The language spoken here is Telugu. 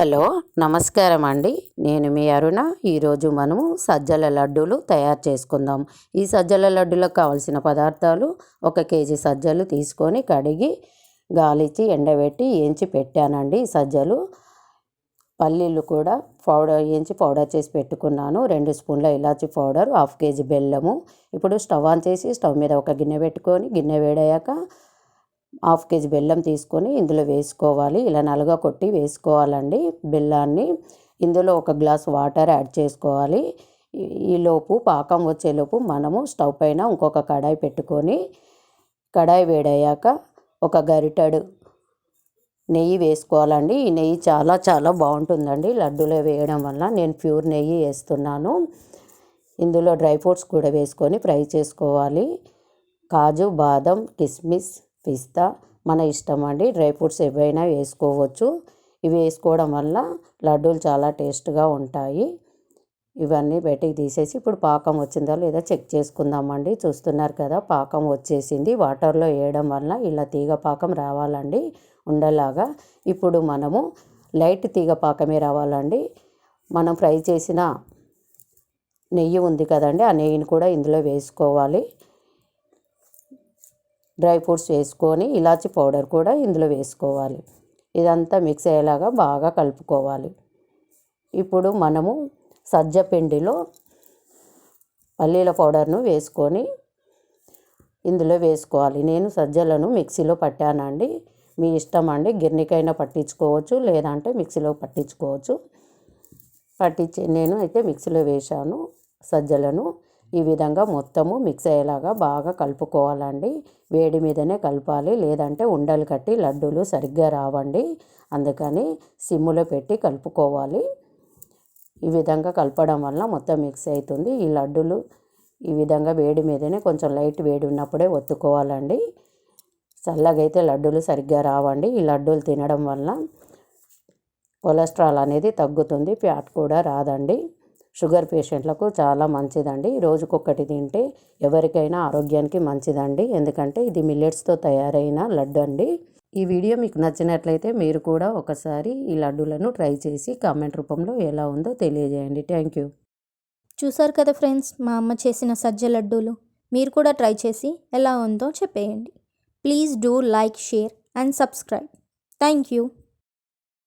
హలో నమస్కారం అండి నేను మీ అరుణ. ఈరోజు మనము సజ్జల లడ్డూలు తయారు చేసుకుందాం. ఈ సజ్జల లడ్డూలకు కావలసిన పదార్థాలు ఒక కేజీ సజ్జలు తీసుకొని కడిగి గాలిచ్చి ఎండబెట్టి వేయించి పెట్టానండి. సజ్జలు పల్లీలు కూడా పౌడర్ వేయించి పౌడర్ చేసి పెట్టుకున్నాను. రెండు స్పూన్ల ఇలాచి పౌడర్ హాఫ్ కేజీ బెల్లము. ఇప్పుడు స్టవ్ ఆన్ చేసి స్టవ్ మీద ఒక గిన్నె పెట్టుకొని గిన్నె వేడయ్యాక హాఫ్ కేజీ బెల్లం తీసుకొని ఇందులో వేసుకోవాలి. ఇలా నలుగా కొట్టి వేసుకోవాలండి. బెల్లాన్ని ఇందులో ఒక గ్లాస్ వాటర్ యాడ్ చేసుకోవాలి. ఈలోపు పాకం వచ్చేలోపు మనము స్టవ్ పైన ఇంకొక కడాయి పెట్టుకొని కడాయి వేడయ్యాక ఒక గరిటెడు నెయ్యి వేసుకోవాలండి. ఈ నెయ్యి చాలా చాలా బాగుంటుందండి. లడ్డూలో వేయడం వల్ల నేను ప్యూర్ నెయ్యి వేస్తున్నాను. ఇందులో డ్రై ఫ్రూట్స్ కూడా వేసుకొని ఫ్రై చేసుకోవాలి. కాజు బాదం కిస్మిస్ పిస్తా మన ఇష్టం అండి. డ్రై ఫ్రూట్స్ ఏవైనా వేసుకోవచ్చు. ఇవి వేసుకోవడం వల్ల లడ్డూలు చాలా టేస్ట్గా ఉంటాయి. ఇవన్నీ బయటికి తీసేసి ఇప్పుడు పాకం వచ్చిందా లేదా చెక్ చేసుకుందామండి. చూస్తున్నారు కదా పాకం వచ్చేసింది. వాటర్లో వేయడం వల్ల ఇలా తీగ పాకం రావాలండి ఉండలాగా. ఇప్పుడు మనము లైట్ తీగ పాకమే రావాలండి. మనం ఫ్రై చేసిన నెయ్యి ఉంది కదండి. ఆ నెయ్యిని కూడా ఇందులో వేసుకోవాలి. డ్రై ఫ్రూట్స్ వేసుకొని ఇలాచి పౌడర్ కూడా ఇందులో వేసుకోవాలి. ఇదంతా మిక్స్ అయ్యేలాగా బాగా కలుపుకోవాలి. ఇప్పుడు మనము సజ్జ పిండిలో పల్లీల పౌడర్ను వేసుకొని ఇందులో వేసుకోవాలి. నేను సజ్జలను మిక్సీలో పట్టానండి. మీ ఇష్టం అండి. గిర్నికైనా పట్టించుకోవచ్చు లేదంటే మిక్సీలో పట్టించుకోవచ్చు. పట్టించి నేను అయితే మిక్సీలో వేశాను సజ్జలను. ఈ విధంగా మొత్తము మిక్స్ అయ్యేలాగా బాగా కలుపుకోవాలండి. వేడి మీదనే కలపాలి లేదంటే ఉండలు కట్టి లడ్డూలు సరిగ్గా రావండి. అందుకని సిమ్ములో పెట్టి కలుపుకోవాలి. ఈ విధంగా కలపడం వల్ల మొత్తం మిక్స్ అవుతుంది. ఈ లడ్డూలు ఈ విధంగా వేడి మీదనే కొంచెం లైట్ వేడి ఉన్నప్పుడే ఒత్తుకోవాలండి. చల్లగా అయితే లడ్డూలు సరిగ్గా రావండి. ఈ లడ్డూలు తినడం వల్ల కొలెస్ట్రాల్ అనేది తగ్గుతుంది ఫ్యాట్ కూడా రాదండి. షుగర్ పేషెంట్లకు చాలా మంచిదండి. రోజుకొకటి తింటే ఎవరికైనా ఆరోగ్యానికి మంచిదండి. ఎందుకంటే ఇది మిల్లెట్స్తో తయారైన లడ్డు అండి ఈ వీడియో మీకు నచ్చినట్లయితే మీరు కూడా ఒకసారి ఈ లడ్డూలను ట్రై చేసి కామెంట్ రూపంలో ఎలా ఉందో తెలియజేయండి. Thank you. చూసారు కదా ఫ్రెండ్స్ మా అమ్మ చేసిన సజ్జ లడ్డూలు. మీరు కూడా ట్రై చేసి ఎలా ఉందో చెప్పేయండి. Please do like share and subscribe. Thank you.